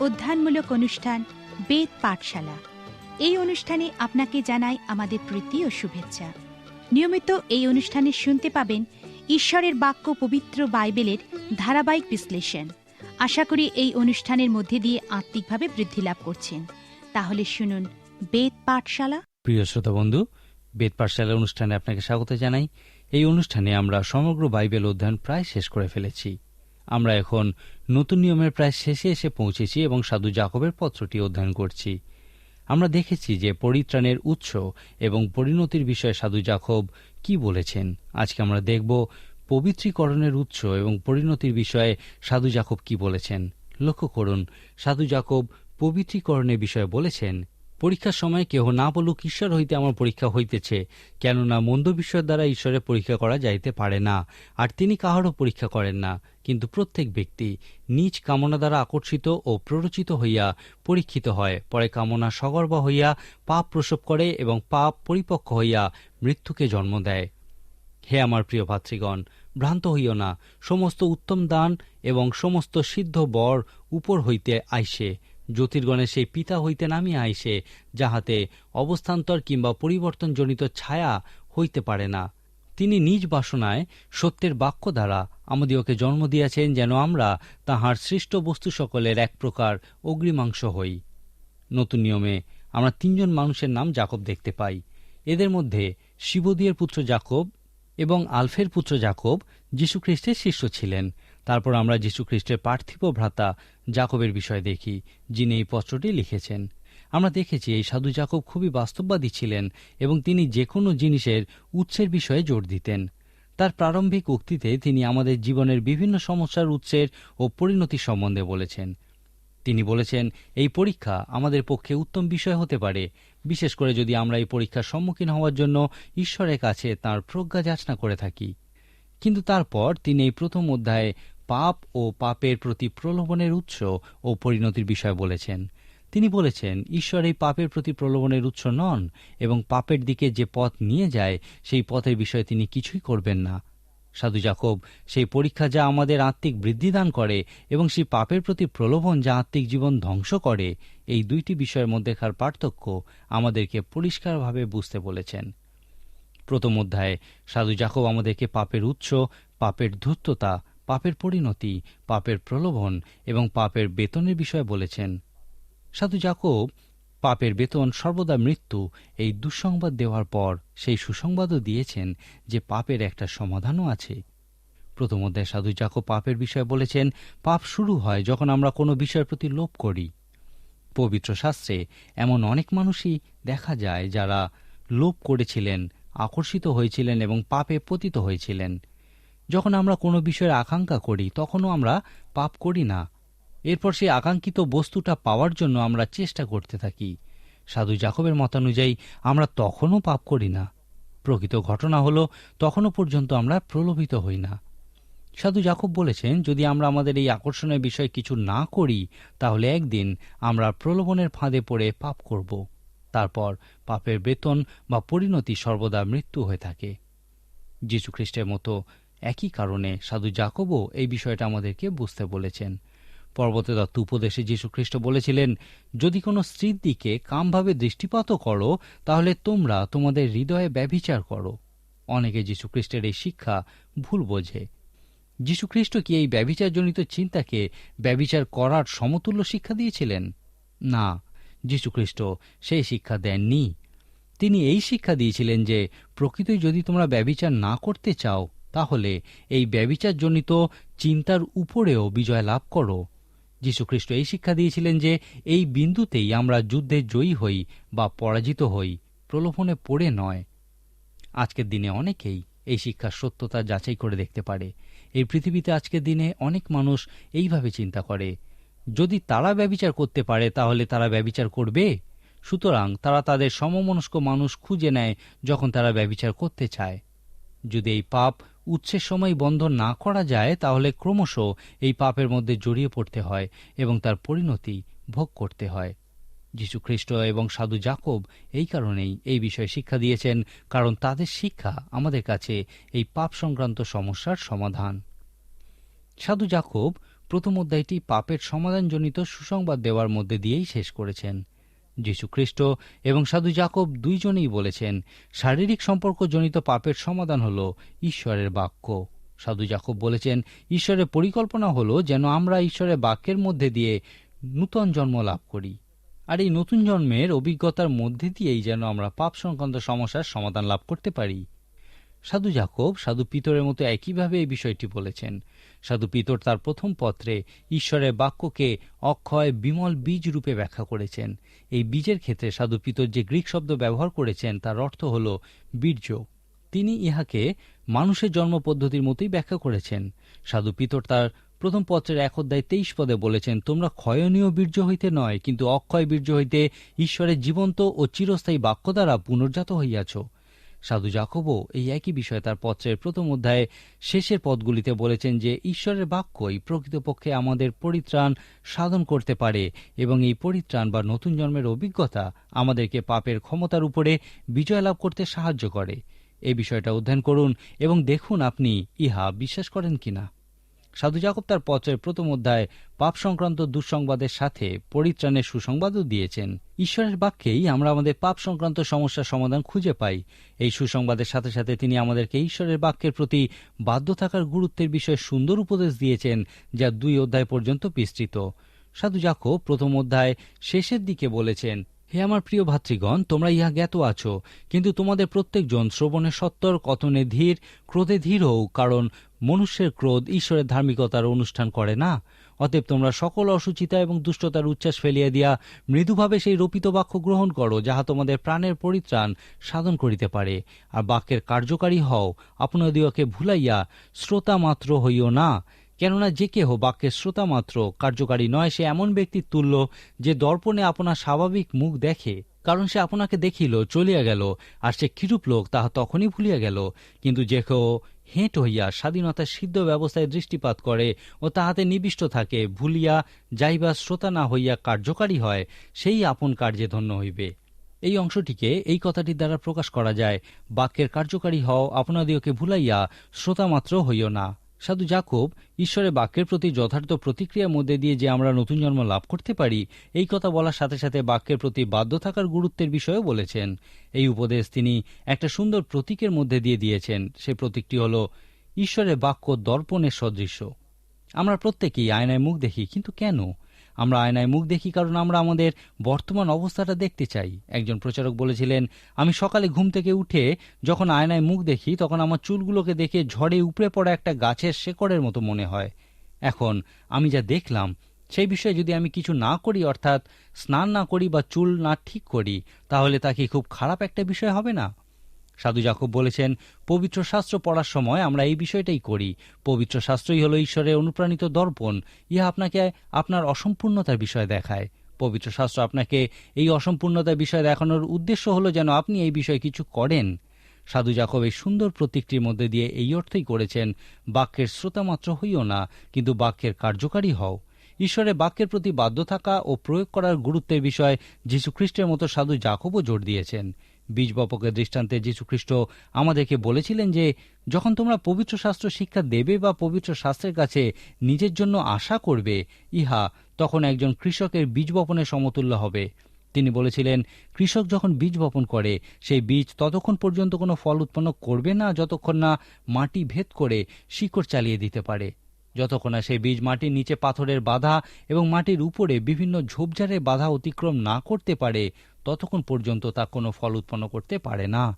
অধ্যয়নমূলক অনুষ্ঠান, বেদ পাঠশালা। এই অনুষ্ঠানে আপনাকে জানাই আমাদের প্রীতি ও শুভেচ্ছা। নিয়মিত এই অনুষ্ঠানে শুনতে পাবেন ঈশ্বরের বাক্য পবিত্র বাইবেলের ধারাবাহিক বিশ্লেষণ। আশা করি এই অনুষ্ঠানের মধ্যে দিয়ে আত্মিকভাবে বৃদ্ধি লাভ করছেন। তাহলে শুনুন, বেদ পাঠশালা। প্রিয় শ্রোতা বন্ধু, বেদ পাঠশালা অনুষ্ঠানে আপনাকে স্বাগত জানাই। এই অনুষ্ঠানে আমরা সমগ্র বাইবেল অধ্যয়ন প্রায় শেষ করে ফেলেছি। আমরা এখন নতুন নিয়মের প্রায় শেষে এসে পৌঁছেছি এবং সাধু জাকবের পত্রটি অধ্যয়ন করছি। আমরা দেখেছি যে পরিত্রাণের উৎস এবং পরিণতির বিষয়ে সাধু জাকব কি বলেছেন। আজকে আমরা দেখব পবিত্রীকরণের উৎস এবং পরিণতির বিষয়ে সাধু জাকব কি বলেছেন। লক্ষ্য করুন, সাধু জাকব পবিত্রীকরণের বিষয়ে বলেছেন পরীক্ষার সময় কেহ না বলুক ঈশ্বর হইতে আমার পরীক্ষা হইতেছে, কেননা মন্দ বিষয়ের দ্বারা ঈশ্বরের পরীক্ষা করা যাইতে পারে না, আর তিনি কাহারও পরীক্ষা করেন না। কিন্তু প্রত্যেক ব্যক্তি নিজ কামনা দ্বারা আকর্ষিত ও প্ররোচিত হইয়া পরীক্ষিত হয়, পরে কামনা সগর্ব হইয়া পাপ প্রসব করে এবং পাপ পরিপক্ক হইয়া মৃত্যুকে জন্ম দেয়। হে আমার প্রিয় ভাতৃগণ, ভ্রান্ত হইও না, সমস্ত উত্তম দান এবং সমস্ত সিদ্ধ বর উপর হইতে আইসে। জ্যোতির্গণের সেই পিতা হইতে নামিয়া আইসে, যাহাতে অবস্থান্তর কিংবা পরিবর্তনজনিত ছায়া হইতে পারে না। তিনি নিজ বাসনায় সত্যের বাক্য দ্বারা আমাদিওকে জন্ম দিয়াছেন যেন আমরা তাহার সৃষ্ট বস্তু সকলের এক প্রকার অগ্রিমাংস হই। নতুন নিয়মে আমরা তিনজন মানুষের নাম জাকব দেখতে পাই। এদের মধ্যে শিবদিয়ের পুত্র জাকব এবং আলফের পুত্র জাকব যীশুখ্রিস্টের শিষ্য ছিলেন। তারপর আমরা যীশুখ্রিস্টের পার্থিব ভ্রাতা জাকবের বিষয় দেখি, যিনি এই পত্রটি লিখেছেন। আমরা দেখেছি এই সাধু জাকব খুবই বাস্তববাদী ছিলেন এবং তিনি যে কোনো জিনিসের উৎসের বিষয়ে জোর দিতেন। তার প্রারম্ভিক উক্তিতে তিনি আমাদের জীবনের বিভিন্ন সমস্যার উৎসের ও পরিণতি সম্বন্ধে বলেছেন। তিনি বলেছেন, এই পরীক্ষা আমাদের পক্ষে উত্তম বিষয় হতে পারে। বিশেষ করে যদি আমরা এই পরীক্ষার সম্মুখীন হওয়ার জন্য ঈশ্বরের কাছে তার প্রজ্ঞা যাচনা করে থাকি। কিন্তু তারপর তিনি এই প্রথম অধ্যায়ে পাপ ও পাপের প্রতি প্রলোভনের উৎস ও পরিণতির বিষয় বলেছেন। তিনি বলেছেন, ঈশ্বর এই পাপের প্রতি প্রলোভনের উৎস নন এবং পাপের দিকে যে পথ নিয়ে যায়, সেই পথের বিষয়ে তিনি কিছুই করবেন না। সাধু জাকব সেই পরীক্ষা যা আমাদের আত্মিক বৃদ্ধি দান করে এবং সেই পাপের প্রতি প্রলোভন যা আত্মিক জীবন ধ্বংস করে, এই দুইটি বিষয়ের মধ্যেকার পার্থক্য আমাদেরকে পরিষ্কারভাবে বুঝতে বলেছেন। প্রথম অধ্যায়ে, সাধু জাকব আমাদেরকে পাপের উৎস, পাপের ধূর্ততা, পাপের পরিণতি, পাপের প্রলোভন এবং পাপের বেতনের বিষয়ে বলেছেন। সাধু জাকব পাপের বেতন সর্বদা মৃত্যু, এই দুঃসংবাদ দেওয়ার পর সেই সুসংবাদও দিয়েছেন যে পাপের একটা সমাধানও আছে। প্রথম অধ্যায় সাধু জাকব পাপের বিষয়ে বলেছেন, পাপ শুরু হয় যখন আমরা কোনো বিষয়ের প্রতি লোভ করি। পবিত্র শাস্ত্রে এমন অনেক মানুষই দেখা যায় যারা লোভ করেছিলেন আকর্ষিত হয়েছিলেন এবং পাপে পতিত হয়েছিলেন। যখন আমরা কোনো বিষয়ের আকাঙ্ক্ষা করি, তখনও আমরা পাপ করি না। এরপর সেই আকাঙ্ক্ষিত বস্তুটা পাওয়ার জন্য আমরা চেষ্টা করতে থাকি। সাধু জাকবের মতানুযায়ী, আমরা তখনও পাপ করি না। প্রকৃত ঘটনা হলো, তখনও পর্যন্ত আমরা প্রলোভিত হই না। সাধু জাকব বলেছেন, যদি আমরা আমাদের এই আকর্ষণের বিষয়ে কিছু না করি, তাহলে একদিন আমরা প্রলোভনের ফাঁদে পড়ে পাপ করব। তারপর পাপের বেতন বা পরিণতি সর্বদা মৃত্যু হয়ে থাকে। যীশুখ্রিস্টের মতো একই কারণে সাধু জাকবও এই বিষয়টা আমাদেরকে বুঝতে বলেছেন। পর্বতে দত্ত উপদেশে যীশুখ্রিস্ট বলেছিলেন, যদি কোনো স্ত্রীর দিকে কামভাবে দৃষ্টিপাতও করো, তাহলে তোমরা তোমাদের হৃদয়ে ব্যভিচার করো। অনেকে যীশুখ্রিস্টের এই শিক্ষা ভুল বোঝে। যীশুখ্রিস্ট কি এই ব্যভিচারজনিত চিন্তাকে ব্যভিচার করার সমতুল্য শিক্ষা দিয়েছিলেন? না যীশুখ্রিস্ট, সেই শিক্ষা দেননি। তিনি এই শিক্ষা দিয়েছিলেন যে, প্রকৃতই যদি তোমরা ব্যবিচার না করতে চাও, তাহলে এই ব্যবিচারজনিত চিন্তার উপরেও বিজয় লাভ করো। যীশুখ্রিস্ট এই শিক্ষা দিয়েছিলেন যে, এই বিন্দুতেই আমরা যুদ্ধে জয়ী হই বা পরাজিত হই, প্রলোভনে পড়ে নয়। আজকের দিনে অনেকেই এই শিক্ষার সত্যতা যাচাই করে দেখতে পারে। এই পৃথিবীতে আজকের দিনে অনেক মানুষ এইভাবে চিন্তা করে যদি তারা ব্যবিচার করতে পারে, তাহলে তারা ব্যবিচার করবে। সুতরাং তারা তাদের সমমনস্ক মানুষ খুঁজে নেয় যখন তারা ব্যবিচার করতে চায়। যদি এই পাপ উৎসের সময় বন্ধ না করা যায়, তাহলে ক্রমশ এই পাপের মধ্যে জড়িয়ে পড়তে হয় এবং তার পরিণতি ভোগ করতে হয়। যীশুখ্রিস্ট এবং সাধু জাকব এই কারণেই এই বিষয়ে শিক্ষা দিয়েছেন, কারণ তাদের শিক্ষা আমাদের কাছে এই পাপ সংক্রান্ত সমস্যার সমাধান। সাধু জাকব প্রথম অধ্যায়টি পাপের সমাধানজনিত সুসংবাদ দেওয়ার মধ্যে দিয়েই শেষ করেছেন। যীশুখ্রিস্ট এবং সাধু জাকব দুইজনেই বলেছেন, শারীরিক সম্পর্কজনিত পাপের সমাধান হল ঈশ্বরের বাক্য। সাধু জাকব বলেছেন, ঈশ্বরের পরিকল্পনা হল যেন আমরা ঈশ্বরের বাক্যের মধ্যে দিয়ে নূতন জন্ম লাভ করি। আর এই নতুন জন্মের অভিজ্ঞতার মধ্যে দিয়েই যেন আমরা পাপ সংক্রান্ত সমস্যার সমাধান লাভ করতে পারি। সাধু জাকব সাধু পিতরের মতো একইভাবে এই বিষয়টি বলেছেন সাধু পিতর তার প্রথম পত্রে ঈশ্বরের বাক্যকে অক্ষয় বিমল বীজ রূপে ব্যাখ্যা করেছেন। এই বীজের ক্ষেত্রে সাধু পিতর যে গ্রিক শব্দ ব্যবহার করেছেন, তার অর্থ হল বীর্য। তিনি ইহাকে মানুষের জন্ম পদ্ধতির মতোই ব্যাখ্যা করেছেন। সাধু পিতর তার প্রথম পত্রের এক অধ্যায় তেইশ পদে বলেছেন, তোমরা ক্ষয়নীয় বীর্য হইতে নয়, কিন্তু অক্ষয় বীর্য হইতে ঈশ্বরের জীবন্ত ও চিরস্থায়ী বাক্য দ্বারা পুনর্জাত হইয়াছ। সাধু জাকবও এই একই বিষয়ে তার পত্রের প্রথম অধ্যায়ে শেষের পদগুলিতে বলেছেন যে ঈশ্বরের বাক্যই প্রকৃতপক্ষে আমাদের পরিত্রাণ সাধন করতে পারে এবং এই পরিত্রাণ বা নতুন জন্মের অভিজ্ঞতা আমাদেরকে পাপের ক্ষমতার উপরে বিজয় লাভ করতে সাহায্য করে। এই বিষয়টা অধ্যয়ন করুন এবং দেখুন আপনি ইহা বিশ্বাস করেন কিনা। সাধু জাকব তার পত্রের প্রথম অধ্যায় পাপ সংক্রান্ত দুঃসংবাদের সাথে পরিত্রাণের সুসংবাদও দিয়েছেন। ঈশ্বরের বাক্যেই আমরা আমাদের পাপ সংক্রান্ত সমস্যার সমাধান খুঁজে পাই। এই সুসংবাদের সাথে সাথে তিনি আমাদেরকে ঈশ্বরের বাক্যের প্রতি বাধ্য থাকার গুরুত্বের বিষয়ে সুন্দর উপদেশ দিয়েছেন, যা দুই অধ্যায় পর্যন্ত বিস্তৃত। সাধু জাকব প্রথম অধ্যায় শেষের দিকে বলেছেন, হে আমার প্রিয় ভাতৃগণ, তোমরা ইহা জ্ঞাত আছো, কিন্তু তোমাদের প্রত্যেকজন শ্রবণে সত্তর কতনে ধীর, ক্রোধে ধীর হও, কারণ মনুষ্যের ক্রোধ ঈশ্বরের ধার্মিকতার অনুষ্ঠান করে না। অতএব তোমরা সকল অসুচিতা এবং দুষ্টতার উচ্ছ্বাস ফেলিয়া দিয়া মৃদুভাবে সেই রোপিত বাক্য গ্রহণ করো, যাহা তোমাদের প্রাণের পরিত্রাণ সাধন করিতে পারে। আর বাক্যের কার্যকারী হও আপনাদিওকে ভুলাইয়া শ্রোতা মাত্র হইও না। কেননা যে কেহ বাক্যের শ্রোতা মাত্র কার্যকারী নয়, সে এমন ব্যক্তির তুল্য যে দর্পণে আপনার স্বাভাবিক মুখ দেখে। কারণ সে আপনাকে দেখিল, চলিয়া গেল, আর সে কিরূপ লোক, তাহা তখনই ভুলিয়া গেল। কিন্তু যে কেহ হেঁট হইয়া স্বাধীনতার সিদ্ধ ব্যবস্থায় দৃষ্টিপাত করে ও তাহাতে নিবিষ্ট থাকে, ভুলিয়া যাইবা শ্রোতা না হইয়া কার্যকারী হয়, সেই আপন কার্যে ধন্য হইবে। এই অংশটিকে এই কথাটির দ্বারা প্রকাশ করা যায়, বাক্যের কার্যকারী হও, আপনাদিওকে ভুলাইয়া শ্রোতামাত্র হইও না। সাধু জাকব, ঈশ্বরের বাক্যের প্রতি যথার্থ প্রতিক্রিয়ার মধ্যে দিয়ে যে আমরা নতুন জন্ম লাভ করতে পারি, এই কথা বলার সাথে সাথে বাক্যের প্রতি বাধ্য থাকার গুরুত্বের বিষয়েও বলেছেন। এই উপদেশ তিনি একটা সুন্দর প্রতীকের মধ্যে দিয়ে দিয়েছেন। সে প্রতীকটি হল, ঈশ্বরের বাক্য দর্পণের সদৃশ্য। আমরা প্রত্যেকেই আয়নায় মুখ দেখি, কিন্তু কেন? আমরা আয়নায় মুখ দেখি কারণ আমরা আমাদের বর্তমান অবস্থাটা দেখতে চাই। একজন প্রচারক বলেছিলেন, আমি সকালে ঘুম থেকে উঠে যখন আয়নায় মুখ দেখি, তখন আমার চুলগুলোকে দেখে ঝড়ে উপড়ে পড়া একটা গাছের শেকড়ের মতো মনে হয়। এখন আমি যা দেখলাম, সেই বিষয়ে যদি আমি কিছু না করি, অর্থাৎ স্নান না করি বা চুল না ঠিক করি, তাহলে তা কি খুব খারাপ একটা বিষয় হবে না? সাধু জাকব বলেছেন, পবিত্র শাস্ত্র পড়ার সময় আমরা এই বিষয়টাই করি। পবিত্র শাস্ত্রই হলো ঈশ্বরের অনুপ্রাণিত দর্পণ। ইহা আপনাকে, আপনার অসম্পূর্ণতার বিষয় দেখায়। পবিত্র শাস্ত্র আপনাকে এই অসম্পূর্ণতার বিষয় দেখানোর উদ্দেশ্য হলো যেন আপনি এই বিষয়ে কিছু করেন। সাধু জাকব এই সুন্দর প্রতীকটির মধ্যে দিয়ে এই অর্থই করেছেন, বাক্যের শ্রোতামাত্র হইও না, কিন্তু বাক্যের কার্যকারী হও। ঈশ্বরের বাক্যের প্রতি বাধ্য থাকা ও প্রয়োগ করার গুরুত্বের বিষয়ে যীশুখ্রিস্টের মতো সাধু জাকবও জোর দিয়েছেন। বীজ বপকের দৃষ্টান্তে যীশুখ্রিস্ট আমাদেরকে বলেছিলেন যে, যখন তোমরা পবিত্র শাস্ত্র শিক্ষা দেবে বা পবিত্র শাস্ত্রের কাছে নিজের জন্য আশা করবে, ইহা তখন একজন কৃষকের বীজ বপনের সমতুল্য হবে। তিনি বলেছিলেন, কৃষক যখন বীজ বপন করে, সেই বীজ ততক্ষণ পর্যন্ত কোনো ফল উৎপন্ন করবে না, যতক্ষণ না মাটি ভেদ করে শিকড় চালিয়ে দিতে পারে। যতক্ষণ না সেই বীজ মাটির নিচে পাথরের বাধা এবং মাটির উপরে বিভিন্ন ঝোপঝাড়ের বাধা অতিক্রম না করতে পারে ততক্ষণ পর্যন্ত তা কোনো ফল উৎপন্ন করতে পারে না।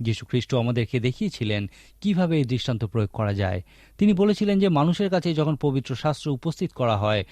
যীশুখ্রিস্ট আমাদেরকে দেখিয়েছিলেন কীভাবে এই দৃষ্টান্ত প্রয়োগ করা যায়। তিনি বলেছিলেন যে মানুষের কাছে যখন পবিত্র শাস্ত্র উপস্থিত করা হয়,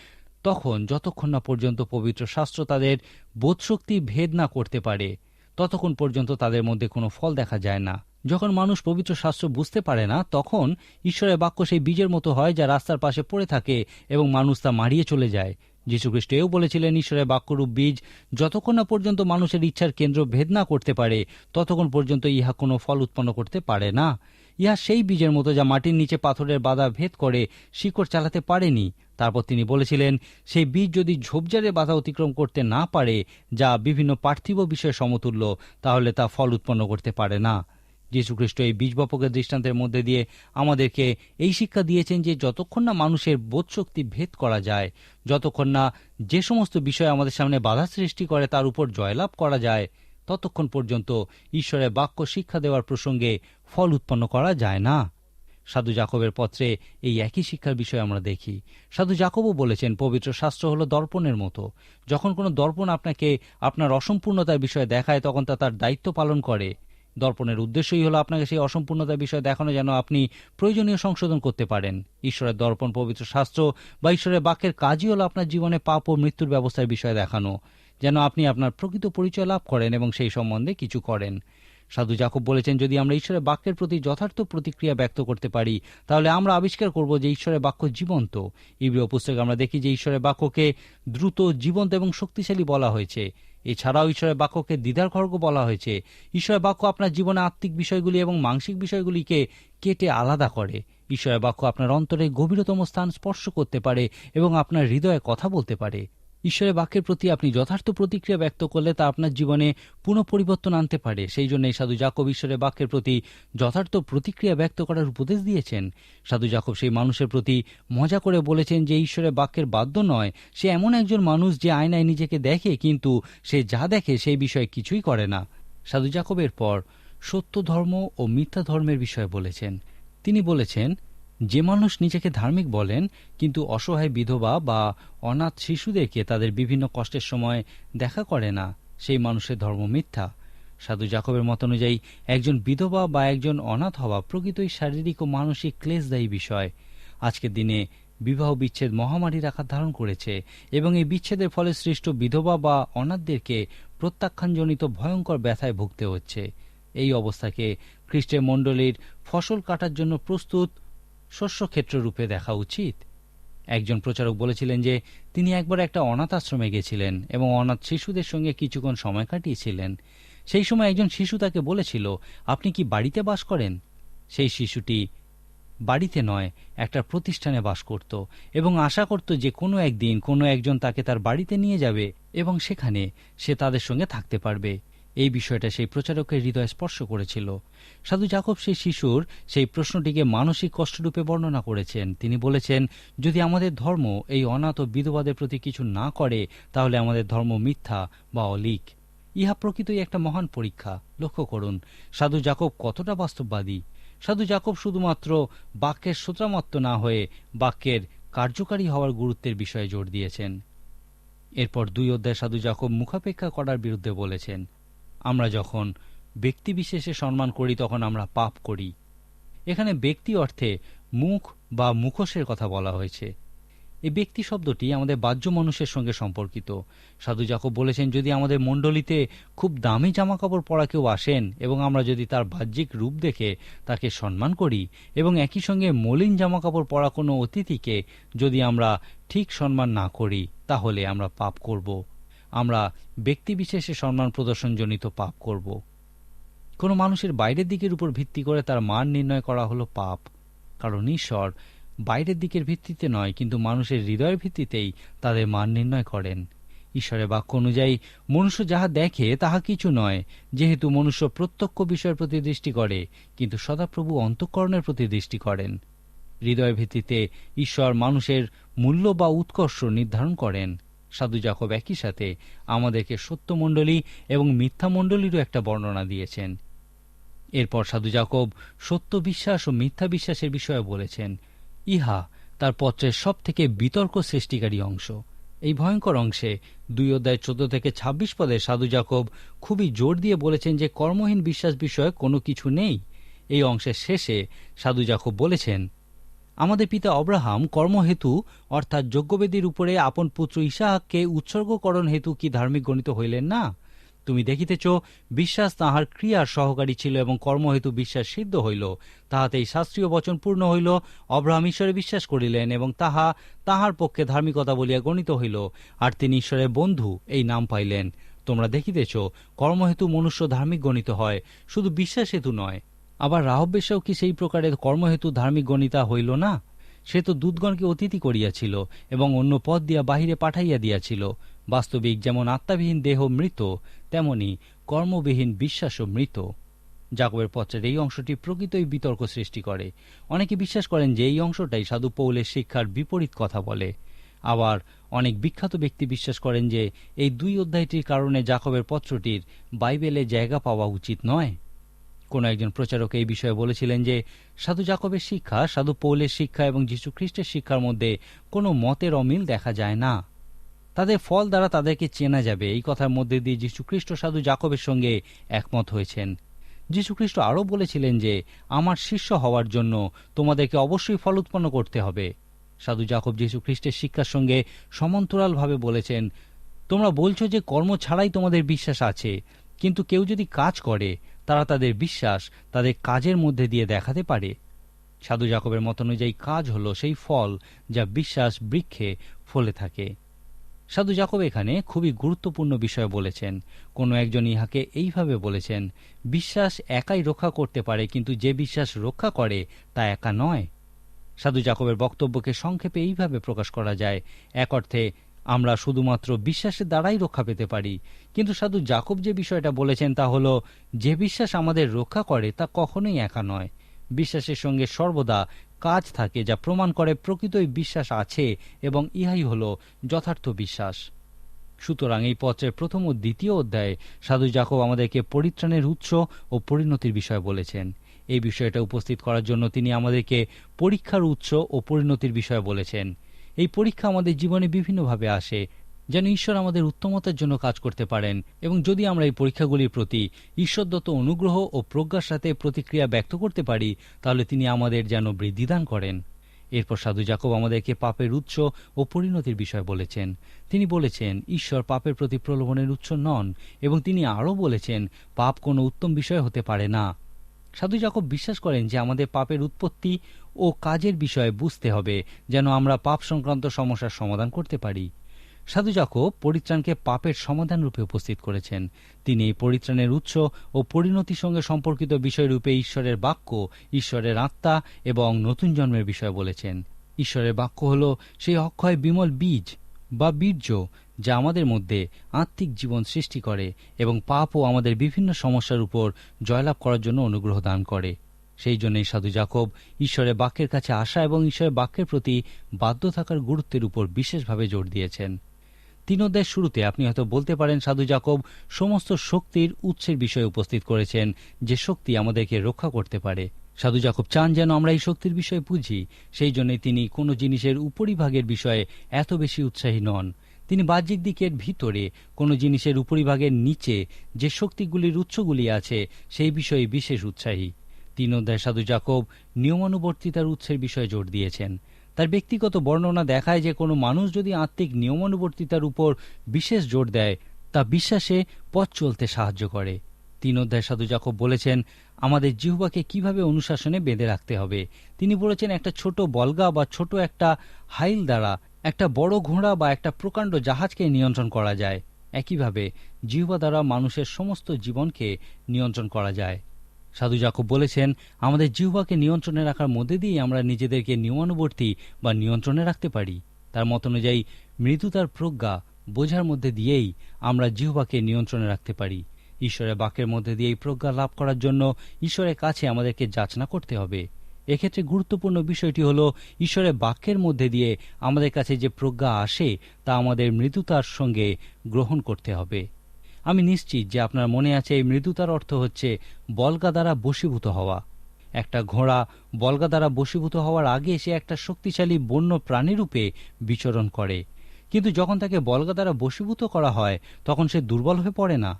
তখন যতক্ষণ না পর্যন্ত পবিত্র শাস্ত্র তাদের বোধশক্তি ভেদ না করতে পারে, ততক্ষণ পর্যন্ত তাদের মধ্যে কোনো ফল দেখা যায় না। যখন মানুষ পবিত্র শাস্ত্র বুঝতে পারে না, তখন ঈশ্বরের বাক্য সেই বীজের মতো হয় যা রাস্তার পাশে পড়ে থাকে এবং মানুষ তা মারিয়ে চলে যায়। যীশুখ্রিস্ট এও বলেছিলেন, ঈশ্বরের বাক্যরূপ বীজ যতক্ষণ না পর্যন্ত মানুষের ইচ্ছার কেন্দ্র ভেদ না করতে পারে, ততক্ষণ পর্যন্ত ইহা কোনো ফল উৎপন্ন করতে পারে না। ইহা সেই বীজের মতো যা মাটির নিচে পাথরের বাধা ভেদ করে শিকড় চালাতে পারেনি। তারপর তিনি বলেছিলেন, সেই বীজ যদি ঝোপঝাড়ের বাধা অতিক্রম করতে না পারে, যা বিভিন্ন পার্থিব বিষয়ে সমতুল্য, তাহলে তা ফল উৎপন্ন করতে পারে না। যীশুখ্রিস্ট এই বীজ বপকের দৃষ্টান্তের মধ্যে দিয়ে আমাদেরকে এই শিক্ষা দিয়েছেন যে যতক্ষণ না মানুষের বোধশক্তি ভেদ করা যায়, যতক্ষণ না যে সমস্ত বিষয় আমাদের সামনে বাধা সৃষ্টি করে তার উপর জয়লাভ করা যায়, ততক্ষণ পর্যন্ত ঈশ্বরের বাক্য শিক্ষা দেওয়ার প্রসঙ্গে ফল উৎপন্ন করা যায় না। সাধু জাকবের পত্রে এই একই শিক্ষার বিষয় আমরা দেখি। সাধু জাকবও বলেছেন, পবিত্র শাস্ত্র হলো দর্পণের মতো। যখন কোনো দর্পণ আপনাকে আপনার অসম্পূর্ণতার বিষয়ে দেখায়, তখন তা তার দায়িত্ব পালন করে। দর্পণের উদ্দেশ্যই হলো আপনাকে সেই অসম্পূর্ণতার বিষয় দেখানো যেন আপনি প্রয়োজনীয় সংশোধন করতে পারেন। ঈশ্বরের দর্পণ, পবিত্র শাস্ত্র বা ঈশ্বরের বাক্যের কাজই হলো আপনার জীবনে পাপ ও মৃত্যুর ব্যবস্থার বিষয় দেখানো, যেন আপনি আপনার প্রকৃত পরিচয় লাভ করেন এবং সেই সম্বন্ধে কিছু করেন। সাধু জাকব বলেছেন, যদি আমরা ঈশ্বরের বাক্যের প্রতি যথার্থ প্রতিক্রিয়া ব্যক্ত করতে পারি, তাহলে আমরা আবিষ্কার করব যে ঈশ্বরের বাক্য জীবন্ত। ইব্রিয় পুস্তকে আমরা দেখি যে ঈশ্বরের বাক্যকে দ্রুত, জীবন্ত এবং শক্তিশালী বলা হয়েছে। এছাড়াও ঈশ্বরের বাক্যকে দ্বিধার খর্গ বলা হয়েছে। ঈশ্বরের বাক্য আপনার জীবনে আত্মিক বিষয়গুলি এবং মানসিক বিষয়গুলিকে কেটে আলাদা করে। ঈশ্বরের বাক্য আপনার অন্তরে গভীরতম স্থান স্পর্শ করতে পারে এবং আপনার হৃদয়ে কথা বলতে পারে। ঈশ্বরের বাক্যের প্রতি আপনি যথার্থ প্রতিক্রিয়া ব্যক্ত করলে তা আপনার জীবনে পুনঃ পরিবর্তন আনতে পারে। সেই জন্য সাধু জাকব ঈশ্বরের বাক্যের প্রতি যথার্থ প্রতিক্রিয়া ব্যক্ত করার উপদেশ দিয়েছেন। সাধু জাকব সেই মানুষের প্রতি মজা করে বলেছেন যে ঈশ্বরের বাক্যের বাধ্য নয়, সে এমন একজন মানুষ যে আয়নায় নিজেকে দেখে কিন্তু সে যা দেখে সেই বিষয়ে কিছুই করে না। সাধু জাকবের পর সত্য ধর্ম ও মিথ্যা ধর্মের বিষয়ে বলেছেন। তিনি বলেছেন যে মানুষ নিজেকে ধার্মিক বলেন, কিন্তু অসহায় বিধবা বা অনাথ শিশুদেরকে তাদের বিভিন্ন কষ্টের সময় দেখা করে না, সেই মানুষের ধর্ম মিথ্যা। সাধু জাকবের মত অনুযায়ী, একজন বিধবা বা একজন অনাথ হওয়া প্রকৃতই শারীরিক ও মানসিক ক্লেশদায়ী বিষয়। আজকের দিনে বিবাহ বিচ্ছেদ মহামারীর আকার ধারণ করেছে এবং এই বিচ্ছেদের ফলে সৃষ্ট বিধবা বা অনাথদেরকে প্রত্যাখ্যানজনিত ভয়ঙ্কর ব্যথায় ভুগতে হচ্ছে। এই অবস্থাকে খ্রিস্টের মণ্ডলীর ফসল কাটার জন্য প্রস্তুত শস্যক্ষেত্র রূপে দেখা উচিত। একজন প্রচারক বলেছিলেন যে, তিনি একবার একটা অনাথ আশ্রমে গেছিলেন এবং অনাথ শিশুদের সঙ্গে কিছুক্ষণ সময় কাটিয়েছিলেন। সেই সময় একজন শিশু তাকে বলেছিল, আপনি কি বাড়িতে বাস করেন? সেই শিশুটি, বাড়িতে নয়, একটা প্রতিষ্ঠানে বাস করত এবং আশা করত যে কোনো একদিন কোনো একজন তাকে তার বাড়িতে নিয়ে যাবে এবং সেখানে সে তাদের সঙ্গে থাকতে পারবে। এই বিষয়টা সেই প্রচারকের হৃদয় স্পর্শ করেছিল। সাধু জাকব সেই শিশুর সেই প্রশ্নটিকে মানসিক কষ্টরূপে বর্ণনা করেছেন। তিনি বলেছেন, যদি আমাদের ধর্ম এই অনাথ বিধবাদের প্রতি কিছু না করে, তাহলে আমাদের ধর্ম মিথ্যা বা অলিক। ইহা প্রকৃতই একটা মহান পরীক্ষা। লক্ষ্য করুন, সাধু জাকব কতটা বাস্তববাদী। সাধু জাকব শুধুমাত্র বাক্যের শ্রোতামাত্র না হয়ে বাক্যের কার্যকারী হওয়ার গুরুত্বের বিষয়ে জোর দিয়েছেন। এরপর দুই অধ্যায় সাধু জাকব মুখাপেক্ষা করার বিরুদ্ধে বলেছেন আমরা যখন ব্যক্তিবিশেষে সম্মান করি, তখন আমরা পাপ করি। এখানে ব্যক্তি অর্থে মুখ বা মুখোশের কথা বলা হয়েছে। এই ব্যক্তি শব্দটি আমাদের বাহ্য মানুষের সঙ্গে সম্পর্কিত। সাধু জাকব বলেছেন, যদি আমাদের মণ্ডলীতে খুব দামি জামা কাপড় পরা কেউ আসেন এবং আমরা যদি তার বাহ্যিক রূপ দেখে তাকে সম্মান করি এবং একই সঙ্গে মলিন জামা কাপড় পরা কোনো অতিথিকে যদি আমরা ঠিক সম্মান না করি, তাহলে আমরা পাপ করব। আমরা ব্যক্তিবিশেষে সম্মান প্রদর্শনজনিত পাপ করব। কোনো মানুষের বাইরের দিকের উপর ভিত্তি করে তার মান নির্ণয় করা হলো পাপ। কারণ ঈশ্বর বাইরের দিকের ভিত্তিতে নয়, কিন্তু মানুষের হৃদয়ের ভিত্তিতেই তাদের মান নির্ণয় করেন। ঈশ্বরের বাক্য অনুযায়ী, মনুষ্য যাহা দেখে তাহা কিছু নয়, যেহেতু মনুষ্য প্রত্যক্ষ বিষয়ের প্রতি দৃষ্টি করে, কিন্তু সদাপ্রভু অন্তঃকরণের প্রতি দৃষ্টি করেন। হৃদয় ভিত্তিতে ঈশ্বর মানুষের মূল্য বা উৎকর্ষ নির্ধারণ করেন। সাধু জাকব একই সাথে আমাদেরকে সত্যমণ্ডলী এবং মিথ্যা মণ্ডলীরও একটা বর্ণনা দিয়েছেন। এরপর সাধু জাকব সত্য বিশ্বাস ও মিথ্যা বিশ্বাসের বিষয়ে বলেছেন, ইহা তার পত্রের সব থেকে বিতর্ক সৃষ্টিকারী অংশ। এই ভয়ঙ্কর অংশে দুই অধ্যায় চোদ্দ থেকে ২৬ পদে সাধু জাকব খুবই জোর দিয়ে বলেছেন যে কর্মহীন বিশ্বাস বিষয়ে কোনো কিছু নেই। এই অংশের শেষে সাধু জাকব বলেছেন আমাদের পিতা অব্রাহাম কর্মহেতু, অর্থাৎ যজ্ঞবেদীর উপরে আপন পুত্র ইসাহাককে উৎসর্গকরণ হেতু কি ধার্মিক গণিত হইলেন না? তুমি দেখিতেছ, বিশ্বাস তাহার ক্রিয়ার সহকারী ছিল এবং কর্মহেতু বিশ্বাস সিদ্ধ হইল। তাহাতেই শাস্ত্রীয় বচন পূর্ণ হইল। অব্রাহাম ঈশ্বরে বিশ্বাস করিলেন এবং তাহা তাহার পক্ষে ধার্মিকতা বলিয়া গণিত হইল। আর তিনি ঈশ্বরের বন্ধু, এই নাম পাইলেন। তোমরা দেখিতেছ, কর্মহেতু মনুষ্য ধার্মিক গণিত হয়, শুধু বিশ্বাস হেতু নয়। আবার রাহবেশেও কি সেই প্রকারের কর্মহেতু ধার্মিক গণিতা হইল না? সে তো দুধগণকে অতিথি করিয়াছিল এবং অন্য পথ দিয়া বাহিরে পাঠাইয়া দিয়াছিল। বাস্তবিক যেমন আত্মাবিহীন দেহ মৃত, তেমনি কর্মবিহীন বিশ্বাসও মৃত। জাকবের পত্রের এই অংশটি প্রকৃতই বিতর্ক সৃষ্টি করে। অনেকে বিশ্বাস করেন যে এই অংশটাই সাধু পৌলের শিক্ষার বিপরীত কথা বলে। আবার অনেক বিখ্যাত ব্যক্তি বিশ্বাস করেন যে এই দুই অধ্যায়টির কারণে জাকবের পত্রটির বাইবেলে জায়গা পাওয়া উচিত নয়। কোনো একজন প্রচারক এই বিষয়ে বলেছিলেন যে সাধু জাকবের শিক্ষা, সাধু পৌলের শিক্ষা এবং খ্রিস্টের শিক্ষার মধ্যে কোনো মতের অমিল দেখা যায় না। তাদের ফল দ্বারা তাদেরকে চেনা যাবে। এই কথার মধ্যে দিয়ে যীশুখ্রিস্ট সাধু জাকবের সঙ্গে একমত হয়েছেন। যীশুখ্রিস্ট আরও বলেছিলেন যে, আমার শিষ্য হওয়ার জন্য তোমাদেরকে অবশ্যই ফল উৎপন্ন করতে হবে। সাধু জাকব খ্রিস্টের শিক্ষার সঙ্গে সমান্তরালভাবে বলেছেন, তোমরা বলছো যে কর্ম ছাড়াই তোমাদের বিশ্বাস আছে, কিন্তু কেউ যদি কাজ করে তারা তাদের বিশ্বাস তাদের কাজের মধ্যে দিয়ে দেখাতে পারে। সাধু জাকবের মত অনুযায়ী কাজ হলো সেই ফল যা বিশ্বাস বৃক্ষে ফলে থাকে। সাধু জাকব এখানে খুবই গুরুত্বপূর্ণ বিষয় বলেছেন। কোনো একজন ইহাকে এইভাবে বলেছেন, বিশ্বাস একাই রক্ষা করতে পারে, কিন্তু যে বিশ্বাস রক্ষা করে, তা একা নয়। সাধু জাকবের বক্তব্যকে সংক্ষেপে এইভাবে প্রকাশ করা যায়। এক অর্থে আমরা শুধুমাত্র বিশ্বাসের দ্বারাই রক্ষা পেতে পারি। কিন্তু সাধু জাকব যে বিষয়টা বলেছেন তা হল, যে বিশ্বাস আমাদের রক্ষা করে তা কখনোই একা নয়। বিশ্বাসের সঙ্গে সর্বদা কাজ থাকে যা প্রমাণ করে প্রকৃতই বিশ্বাস আছে এবং ইহাই হল যথার্থ বিশ্বাস। সুতরাং এই পত্রের প্রথম ও দ্বিতীয় অধ্যায়ে সাধু জাকব আমাদেরকে পরিত্রাণের উৎস ও পরিণতির বিষয় বলেছেন। এই বিষয়টা উপস্থিত করার জন্য তিনি আমাদেরকে পরীক্ষার উৎস ও পরিণতির বিষয় বলেছেন। এই পরীক্ষা আমাদের জীবনে বিভিন্নভাবে আসে, যেন ঈশ্বর আমাদের উত্তমতার জন্য কাজ করতে পারেন এবং যদি আমরা এই পরীক্ষাগুলির প্রতি ঈশ্বরদত্ত অনুগ্রহ ও প্রজ্ঞার সাথে প্রতিক্রিয়া ব্যক্ত করতে পারি, তাহলে তিনি আমাদের যেন বৃদ্ধিদান করেন। এরপর সাধু জাকব আমাদেরকে পাপের উৎস ও পরিণতির বিষয় বলেছেন। তিনি বলেছেন, ঈশ্বর পাপের প্রতি প্রলোভনের উৎস নন এবং তিনি আরও বলেছেন, পাপ কোনো উত্তম বিষয় হতে পারে না। সাধু জাকব বিশ্বাস করেন যে আমাদের পাপের উৎপত্তি ও কাজের বিষয়ে বুঝতে হবে, যেন আমরা পাপ সংক্রান্ত সমস্যার সমাধান করতে পারি। সাধু জাকব পরিত্রাণকে পাপের সমাধান রূপে উপস্থিত করেছেন। তিনি এই পরিত্রাণের উৎস ও পরিণতির সঙ্গে সম্পর্কিত বিষয় রূপে ঈশ্বরের বাক্য, ঈশ্বরের আত্মা এবং নতুন জন্মের বিষয় বলেছেন। ঈশ্বরের বাক্য হল সেই অক্ষয় বিমল বীজ বা বীর্য যা আমাদের মধ্যে আত্মিক জীবন সৃষ্টি করে এবং পাপ ও আমাদের বিভিন্ন সমস্যার উপর জয়লাভ করার জন্য অনুগ্রহ দান করে। সেই জন্যই সাধু জাকব ঈশ্বরের বাক্যের কাছে আসা এবং ঈশ্বরের বাক্যের প্রতি বাধ্য থাকার গুরুত্বের উপর বিশেষভাবে জোর দিয়েছেন। তিন অধ্যায়ের শুরুতে আপনি হয়তো বলতে পারেন, সাধু জাকব সমস্ত শক্তির উৎসের বিষয়ে উপস্থিত করেছেন যে শক্তি আমাদেরকে রক্ষা করতে পারে। সাধু জাকব চান যেন আমরা এই শক্তির বিষয়ে বুঝি, সেই জন্যই তিনি কোনো জিনিসের উপরিভাগের বিষয়ে এত বেশি উৎসাহী নন। তিনি বাহ্যিক দিকের ভিতরে কোনো জিনিসের উপরিভাগের নিচে যে শক্তিগুলির উৎসগুলি আছে, সেই বিষয়ে বিশেষ উৎসাহী। তিন অধ্যায় সাধু জাকব নিয়মানুবর্তিতার উৎসের বিষয়ে জোর দিয়েছেন। তার ব্যক্তিগত বর্ণনা দেখায় যে কোনো মানুষ যদি আত্মিক নিয়মানুবর্তিতার উপর বিশেষ জোর দেয়, তা বিশ্বাসে পথ চলতে সাহায্য করে। তিন অধ্যায় সাধু জাকব বলেছেন, আমাদের জিহ্বাকে কীভাবে অনুশাসনে বেঁধে রাখতে হবে? তিনি বলেছেন, একটা ছোট বলগা বা ছোট একটা হাইল দ্বারা একটা বড় ঘোড়া বা একটা প্রকাণ্ড জাহাজকে নিয়ন্ত্রণ করা যায়। একইভাবে জিহ্বা দ্বারা মানুষের সমস্ত জীবনকে নিয়ন্ত্রণ করা যায়। সাধু জাকব বলেছেন, আমাদের জিহ্বাকে নিয়ন্ত্রণে রাখার মধ্যে দিয়েই আমরা নিজেদেরকে নিয়মানুবর্তী বা নিয়ন্ত্রণে রাখতে পারি। তার মত অনুযায়ী মৃদুতার প্রজ্ঞা বোঝার মধ্যে দিয়েই আমরা জিহ্বাকে নিয়ন্ত্রণে রাখতে পারি। ঈশ্বরের বাক্যের মধ্যে দিয়ে এই প্রজ্ঞা লাভ করার জন্য ঈশ্বরের কাছে আমাদেরকে যাচনা করতে হবে। এক্ষেত্রে গুরুত্বপূর্ণ বিষয়টি হল ঈশ্বরের বাক্যের মধ্যে দিয়ে আমাদের কাছে যে প্রজ্ঞা আসে, তা আমাদের মৃদুতার সঙ্গে গ্রহণ করতে হবে। আমি নিশ্চিত যে আপনার মনে আছে এই মৃদুতার অর্থ হচ্ছে বলগা দ্বারা বশীভূত হওয়া। একটা ঘোড়া বলগা দ্বারা বশীভূত হওয়ার আগে সে একটা শক্তিশালী বন্য প্রাণীরূপে বিচরণ করে। কিন্তু যখন তাকে বলগা দ্বারা বশীভূত করা হয়, তখন সে দুর্বল হয়ে পড়ে না।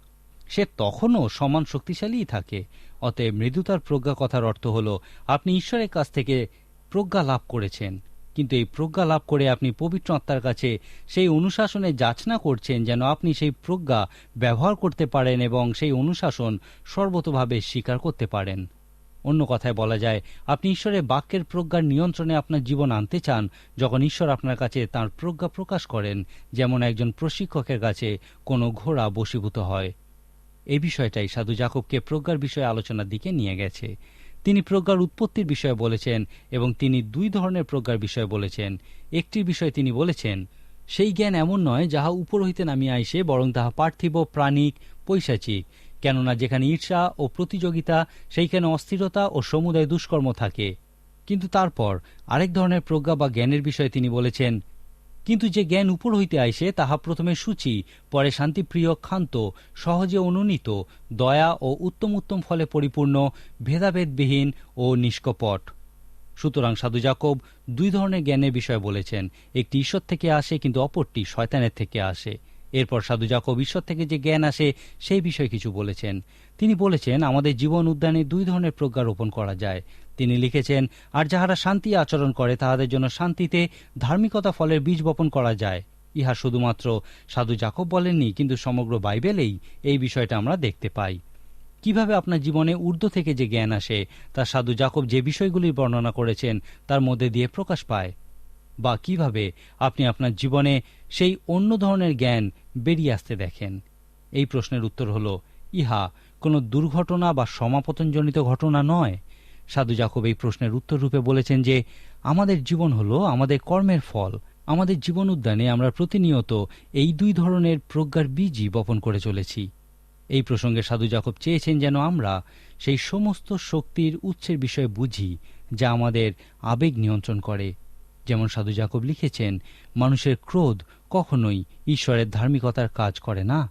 সে তখনও সমান শক্তিশালীই থাকে। অতএব মৃদুতার প্রজ্ঞা কথার অর্থ হল, আপনি ঈশ্বরের কাছ থেকে প্রজ্ঞা লাভ করেছেন। কিন্তু এই প্রজ্ঞা লাভ করে আপনি পবিত্র আত্মার কাছে সেই অনুশাসনে যাচনা করছেন যেন আপনি সেই প্রজ্ঞা ব্যবহার করতে পারেন এবং সেই অনুশাসন সর্বতভাবে স্বীকার করতে পারেন। অন্য কথায় বলা যায়, আপনি ঈশ্বরের বাক্যের প্রজ্ঞার নিয়ন্ত্রণে আপনার জীবন আনতে চান যখন ঈশ্বর আপনার কাছে তার প্রজ্ঞা প্রকাশ করেন, যেমন একজন প্রশিক্ষকের কাছে কোনো ঘোড়া বশীভূত হয়। এই বিষয়টাই সাধু জাকবকে প্রজ্ঞার বিষয়ে আলোচনার দিকে নিয়ে গেছে। তিনি প্রজ্ঞার উৎপত্তির বিষয়ে বলেছেন এবং তিনি দুই ধরনের প্রজ্ঞার বিষয়ে বলেছেন। একটির বিষয়ে তিনি বলেছেন, সেই জ্ঞান এমন নয় যাহা উপর হইতে নামিয়া আইসে বরং তাহা পার্থিব, প্রাণিক, পৈশাচিক। কেননা যেখানে ঈর্ষা ও প্রতিযোগিতা, সেইখানে অস্থিরতা ও সমুদায় দুষ্কর্ম থাকে। কিন্তু তারপর আরেক ধরনের প্রজ্ঞা বা জ্ঞানের বিষয়ে তিনি বলেছেন কিন্তু যে জ্ঞান উপর হইতে আইসে তাহা প্রথমে সূচি, পরে শান্তিপ্রিয়, ক্ষান্ত, সহজে অনুনীত, দয়া ও উত্তম উত্তম ফলে পরিপূর্ণ, ভেদাভেদবিহীন ও নিষ্কপট। সুতরাং সাধু জাকব দুই ধরনের জ্ঞানের বিষয়ে বলেছেন। একটি ঈশ্বর থেকে আসে, কিন্তু অপরটি শয়তানের থেকে আসে। এরপর সাধু জাকব ঈশ্বর থেকে যে জ্ঞান আসে, সেই বিষয়ে কিছু বলেছেন। তিনি বলেছেন, আমাদের জীবন উদ্যানে দুই ধরনের প্রজ্ঞা রোপণ করা যায়। তিনি লিখেছেন, আর যাহারা শান্তি আচরণ করে, তাহাদের জন্য শান্তিতে ধার্মিকতা ফলের বীজ বপন করা যায়। ইহা শুধুমাত্র সাধু জাকব বলেননি, কিন্তু সমগ্র বাইবেলেই এই বিষয়টা আমরা দেখতে পাই। কীভাবে আপনার জীবনে ঊর্ধ্ব থেকে যে জ্ঞান আসে, তা সাধু জাকব যে বিষয়গুলির বর্ণনা করেছেন, তার মধ্যে দিয়ে প্রকাশ পায়? বা কীভাবে আপনি আপনার জীবনে সেই অন্য ধরনের জ্ঞান বেরিয়ে আসতে দেখেন? এই প্রশ্নের উত্তর হল, ইহা কোনো দুর্ঘটনা বা সমাপতনজনিত ঘটনা নয়। সাধু জাকব এই প্রশ্নের উত্তর রূপে বলেছেন যে, আমাদের জীবন হলো আমাদের কর্মের ফল। আমাদের জীবন উদ্যানে আমরা প্রতিনিয়ত এই দুই ধরনের প্রজ্ঞার বীজই বপন করে চলেছি। এই প্রসঙ্গে সাধু জাকব চেয়েছেন যেন আমরা সেই সমস্ত শক্তির উৎসের বিষয়ে বুঝি, যা আমাদের আবেগ নিয়ন্ত্রণ করে। যেমন সাধু জাকব লিখেছেন, মানুষের ক্রোধ কখনোই ঈশ্বরের ধার্মিকতার কাজ করে না।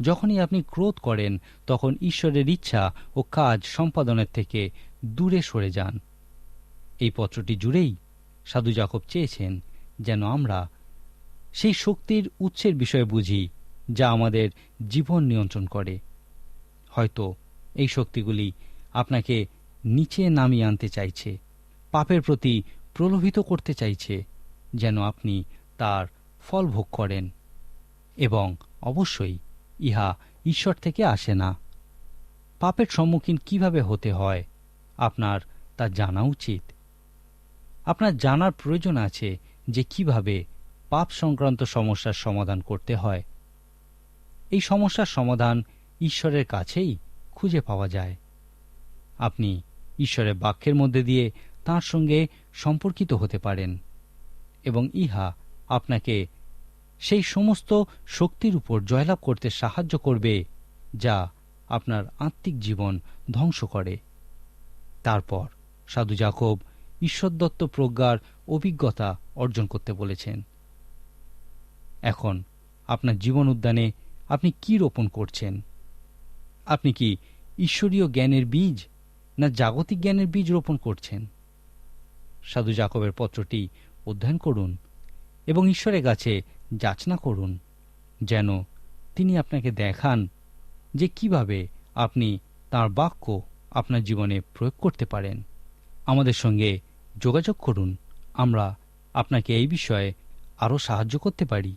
যখনই আপনি ক্রোধ করেন, তখন ঈশ্বরের ইচ্ছা ও কাজ সম্পাদনের থেকে দূরে সরে যান। এই পত্রটি জুড়েই সাধু জাকব চেয়েছেন যেন আমরা সেই শক্তির উৎসের বিষয়ে বুঝি, যা আমাদের জীবন নিয়ন্ত্রণ করে। হয়তো এই শক্তিগুলি আপনাকে নিচে নামিয়ে আনতে চাইছে। পাপের প্রতি প্রলোভিত করতে চাইছে যেন আপনি তার ফল ভোগ করেন এবং অবশ্যই ইহা ঈশ্বর থেকে আসে না। পাপের সম্মুখীন কীভাবে হতে হয় আপনার তা জানা উচিত। আপনার জানার প্রয়োজন আছে যে কীভাবে পাপ সংক্রান্ত সমস্যার সমাধান করতে হয়। এই সমস্যার সমাধান ঈশ্বরের কাছেই খুঁজে পাওয়া যায়। আপনি ঈশ্বরের বাক্যের মধ্যে দিয়ে তার সঙ্গে সম্পর্কিত হতে পারেন এবং ইহা আপনাকে সেই সমস্ত শক্তির উপর জয়লাভ করতে সাহায্য করবে যা আপনার আত্মিক জীবন ধ্বংস করে। তারপর সাধু জাকব ঈশ্বরদত্ত প্রজ্ঞার অভিজ্ঞতা অর্জন করতে বলেছেন। এখন আপনার জীবন উদ্যানে আপনি কি রোপণ করছেন? আপনি কি ঈশ্বরীয় জ্ঞানের বীজ না জাগতিক জ্ঞানের বীজ রোপণ করছেন? সাধু জাকবের পত্রটি অধ্যয়ন করুন এবং ঈশ্বরের কাছে যাচনা করুন, যেন তিনি আপনাকে দেখান যে কীভাবে আপনি তার বাক্য আপনার জীবনে প্রয়োগ করতে পারেন। আমাদের সঙ্গে যোগাযোগ করুন, আমরা আপনাকে এই বিষয়ে আরও সাহায্য করতে পারি।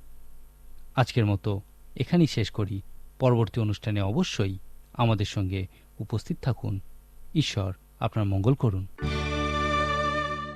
আজকের মতো এখানেই শেষ করি। পরবর্তী অনুষ্ঠানে অবশ্যই আমাদের সঙ্গে উপস্থিত থাকুন। ঈশ্বর আপনার মঙ্গল করুন।